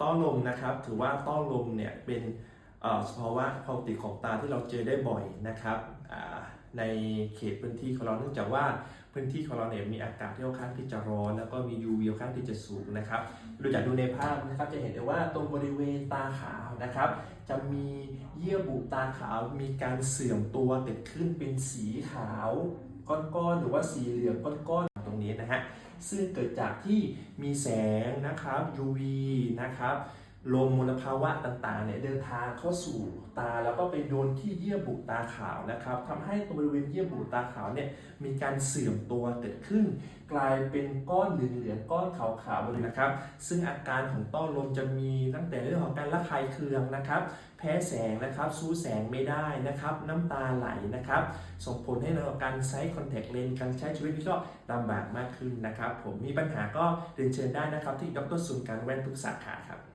ต้อลมนะครับ ถือว่าต้อลมเนี่ยเป็นเอ่อสภาวะความปกติของตาที่เราเจอได้บ่อยนะครับในเขตพื้นที่ของเราเนื่องจากว่าพื้นที่ของเราเนี่ยมีอากาศที่ค่อนข้างที่จะร้อนแล้วก็มี UV ค่อนข้างที่จะสูงนะครับดูจากดูในภาพนะครับจะเห็นได้ว่าตรงบริเวณตาขาวนะครับ จะมีเยื่อบุตาขาวมีการเสื่อมตัวเกิดขึ้นเป็นสีขาวก้อนๆหรือว่าสีเหลืองก้อนๆ รงนี้นะฮะซึ่งเกิดจากที่มีแสงนะครับ UV นะครับ ลมมลภาวะต่างๆเนี่ยเดินทางเข้าสู่ตาแล้วก็ไปโดนที่เยื่อบุตาขาวนะครับทำให้ตรงบริเวณเยื่อบุตาขาวเนี่ยมีการเสื่อมตัวเกิดขึ้น กลายเป็นก้อนเหลืองๆก้อนขาวๆเลยนะครับ ซึ่งอาการของต้อลมจะมีตั้งแต่เรื่องของการระคายเคืองนะครับ แพ้แสงนะครับสู้แสงไม่ได้นะครับ น้ำตาไหลนะครับ ส่งผลให้เราการใช้คอนแทคเลนส์การใช้ชีวิตก็ลำบากมากขึ้นนะครับ ผมมีปัญหาก็เรียนเชิญได้นะครับที่ดรศูนย์การแว่นทุกสาขาครับ